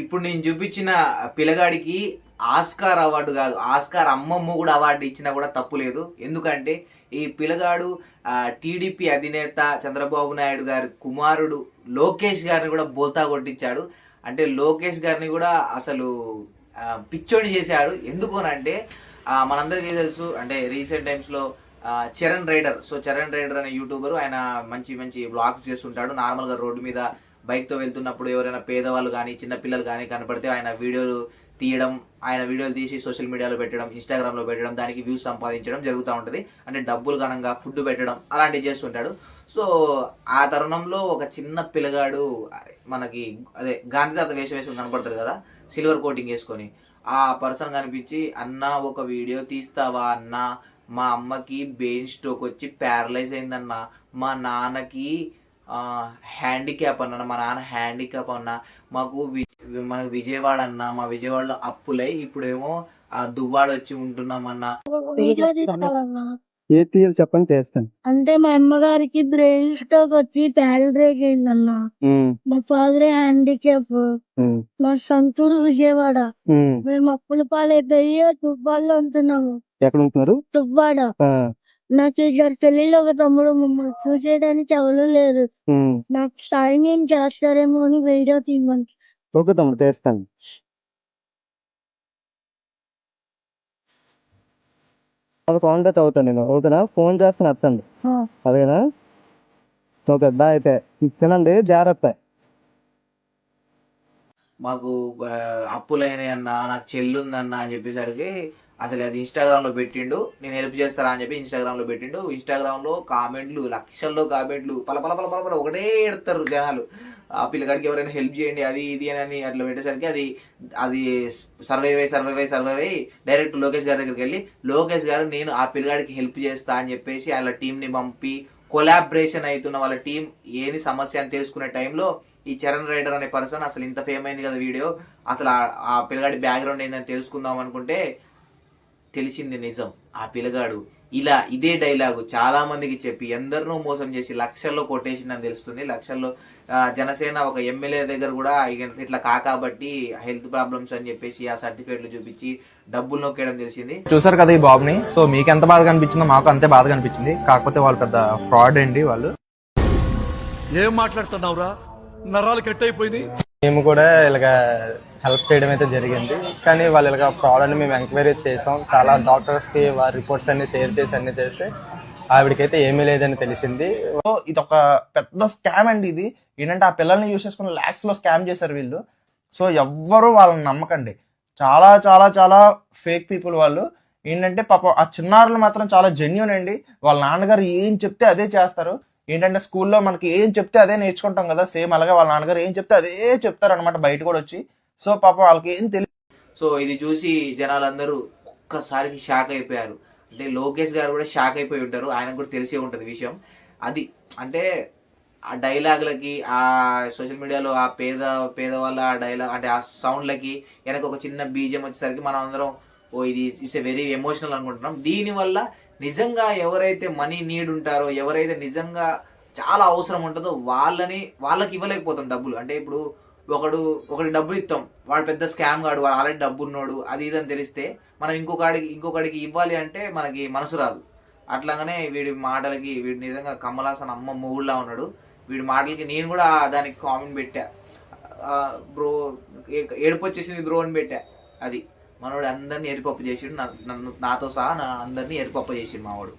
ఇప్పుడు నేను చూపించిన పిల్లగాడికి ఆస్కార్ అవార్డు కాదు ఆస్కార్ అమ్మమ్మ కూడా అవార్డు ఇచ్చినా కూడా తప్పు లేదు. ఎందుకంటే ఈ పిల్లగాడు టీడీపీ అధినేత చంద్రబాబు నాయుడు గారి కుమారుడు లోకేష్ గారిని కూడా బోల్తా కొట్టించాడు. అంటే లోకేష్ గారిని కూడా అసలు పిచ్చోడి చేశాడు. ఎందుకు అంటే మనందరికీ తెలుసు అంటే రీసెంట్ టైమ్స్లో Charan rider. So Charan rider అనే యూట్యూబర్ ఆయన మంచి మంచి బ్లాగ్స్ చేస్తుంటాడు. నార్మల్గా రోడ్డు మీద బైక్తో వెళ్తున్నప్పుడు ఎవరైనా పేదవాళ్ళు కానీ చిన్నపిల్లలు కానీ కనపడితే ఆయన వీడియోలు తీయడం ఆయన వీడియోలు తీసి సోషల్ మీడియాలో పెట్టడం ఇన్స్టాగ్రామ్లో పెట్టడం దానికి వ్యూస్ సంపాదించడం జరుగుతూ ఉంటుంది. అంటే డబ్బులు ఘనంగా ఫుడ్ పెట్టడం అలాంటివి చేస్తుంటాడు. సో ఆ తరుణంలో ఒక చిన్న పిల్లగాడు మనకి అదే గాంధీతాత వేషం వేసుకుని కనపడతారు కదా సిల్వర్ కోటింగ్ వేసుకొని. ఆ పర్సన్ కనిపించి అన్న ఒక వీడియో తీస్తావా అన్న? మా అమ్మకి బెయిన్ స్ట్రోక్ వచ్చి ప్యారలైజ్ అయిందన్న. మా నాన్నకి హ్యాండిక్యాప్ అన్న మా నాన్న హ్యాండిక్యాప్ అన్న మాకు వి- మనకు విజయవాడ అన్న మా విజయవాడలో అప్పులై ఇప్పుడేమో ఆ దువ్వాడ వచ్చి ఉంటున్నామన్న. ఏ తీయాలి చెప్పండి చేస్తాను అంటే మా అమ్మగారికి బ్రెయిన్ స్ట్రోక్ వచ్చి ప్యారలైజ్ అయిందన్న మా ఫాదర్ హ్యాండిక్యాప్ మా సొంతూరు విజయవాడ. మేము అప్పుల పాలైపోయి తువ్వాడలో ఉంటున్నాము. ఎక్కడ ఉంటున్నారు ఆ, నాకు ఇద్దరు చెల్లెలు ఒక తమ్ముడు మమ్మల్ని చూసేయడానికి ఎవరు లేరు. ఉమ్. నాకు సాయం ఏం చేస్తారేమో అని వీడియో తీయమని. ఓకే తమ్ముడు చేస్తాను ఒక కాంటాక్ట్ అవుతాను నేను ఓకేనా? ఫోన్ చేస్తాను వస్తాను అదేనా ఓకే బాయ్ అయితే. తినండి జాగ్రత్త. మాకు ఆ, అప్పులైనాయి అన్న నాకు చెల్లి ఉందన్న అని చెప్పేసరికి అసలు అది ఇన్స్టాగ్రామ్లో పెట్టిండు నేను హెల్ప్ చేస్తారా అని చెప్పి ఇన్స్టాగ్రామ్లో పెట్టిండు. ఇన్స్టాగ్రామ్లో కామెంట్లు లక్షల్లో కామెంట్లు పల పల పల పల పల ఒకటే ఎడతారు జనాలు. ఆ పిల్లగాడికి ఎవరైనా హెల్ప్ చేయండి అది ఇది అని అట్లా పెట్టేసరికి అది అది సర్వైవ్ అయ్యి సర్వైవ్ అయ్యి సర్వైవ్ అయ్యి డైరెక్ట్ లోకేష్ గారి దగ్గరికి వెళ్ళి లోకేష్ గారు నేను ఆ పిల్లగాడికి హెల్ప్ చేస్తా అని చెప్పేసి వాళ్ళ టీంని పంపి కొలాబరేషన్ అవుతున్న వాళ్ళ టీం ఏది సమస్య అని తెలుసుకునే టైంలో ఈ చరణ్ రైడర్ అనే పర్సన్ అసలు ఇంత ఫేమ్ అయింది కదా వీడియో అసలు ఆ- ఆ పిల్లగాడి బ్యాక్గ్రౌండ్ ఏందని తెలుసుకుందాం అనుకుంటే తెలిసింది నిజం. ఆ పిల్లగాడు ఇలా ఇదే డైలాగు చాలా మందికి చెప్పి ఎందరినో మోసం చేసి లక్షల్లో కొట్టేసిందని తెలుస్తుంది. లక్షల్లో జనసేన ఒక ఎమ్మెల్యే దగ్గర కూడా ఇట్లా కాకాబట్టి హెల్త్ ప్రాబ్లమ్స్ అని చెప్పేసి ఆ సర్టిఫికేట్లు చూపించి డబ్బులు నొక్కేయడం తెలిసింది. చూసారు కదా ఈ బాబుని? సో మీకు ఎంత బాధ కనిపించిందో మాకు అంతే బాధ కనిపించింది. కాకపోతే వాళ్ళు పెద్ద ఫ్రాడ్ అండి వాళ్ళు. ఏం మాట్లాడుతున్నావురా? నరాలు కట్ అయిపోయినాయి మేము కూడా ఇలాగ హెల్ప్ చేయడం అయితే జరిగింది. కానీ వాళ్ళు ఇలాగ ఫ్రాడ్ మేము ఎంక్వైరీ చేసాం. చాలా డాక్టర్స్కి వారి రిపోర్ట్స్ అన్ని షేర్ చేసి అన్ని చేసి ఆవిడకైతే ఏమీ లేదని తెలిసింది. ఇది ఒక పెద్ద స్కామ్ అండి ఇది. ఏంటంటే ఆ పిల్లల్ని యూజ్ చేసుకుని ల్యాక్స్లో స్కామ్ చేశారు వీళ్ళు. సో ఎవ్వరు వాళ్ళని నమ్మకండి. చాలా చాలా చాలా ఫేక్ పీపుల్ వాళ్ళు. ఏంటంటే పాప ఆ చిన్నారులు మాత్రం చాలా జెన్యున్ అండి. వాళ్ళ నాన్నగారు ఏం చెప్తే అదే చేస్తారు. ఏంటంటే స్కూల్లో మనకి ఏం చెప్తే అదే నేర్చుకుంటాం కదా సేమ్ అలాగే వాళ్ళ నాన్నగారు ఏం చెప్తే అదే చెప్తారు అనమాట బయట కూడా వచ్చి. సో పాప వాళ్ళకి ఏం తెలియదు సో ఇది చూసి జనాలందరూ ఒక్కసారికి షాక్ అయిపోయారు. అంటే లోకేష్ గారు కూడా షాక్ అయిపోయి ఉంటారు ఆయనకు కూడా తెలిసే ఉంటుంది విషయం. అది అంటే ఆ డైలాగులకి ఆ సోషల్ మీడియాలో ఆ పేద పేదవాళ్ళ ఆ డైలాగ్ అంటే ఆ సౌండ్లకి వెనక ఒక చిన్న బీజం వచ్చేసరికి మనం అందరం ఓ ఇది ఇట్స్ ఎ వెరీ ఎమోషనల్ అనుకుంటున్నాం. దీనివల్ల నిజంగా ఎవరైతే మనీ నీడ్ ఉంటారో ఎవరైతే నిజంగా చాలా అవసరం ఉంటుందో వాళ్ళని వాళ్ళకి ఇవ్వలేకపోతాం డబ్బులు. అంటే ఇప్పుడు ఒకడు ఒకటి డబ్బులు ఇస్తాం వాడు పెద్ద స్కామ్ కాడు వాడు ఆల్రెడీ డబ్బు ఉన్నాడు అది ఇది అని తెలిస్తే మనం ఇంకొకడికి ఇంకొకడికి ఇవ్వాలి అంటే మనకి మనసు రాదు. అట్లాగనే వీడి మాటలకి వీడు నిజంగా కమలాసన్ అమ్మ మొగుడులా ఉన్నాడు. వీడి మాటలకి నేను కూడా దానికి కామెంట్ పెట్టా. బ్రో ఏడుపు వచ్చేసింది బ్రో అని పెట్టా. అది. మనోడు అందరిని ఎరిపప్పు చేసిండు నన్ను నాతో సహా నా అందరినీ ఎరిపప్పు చేసిండు మావాడు.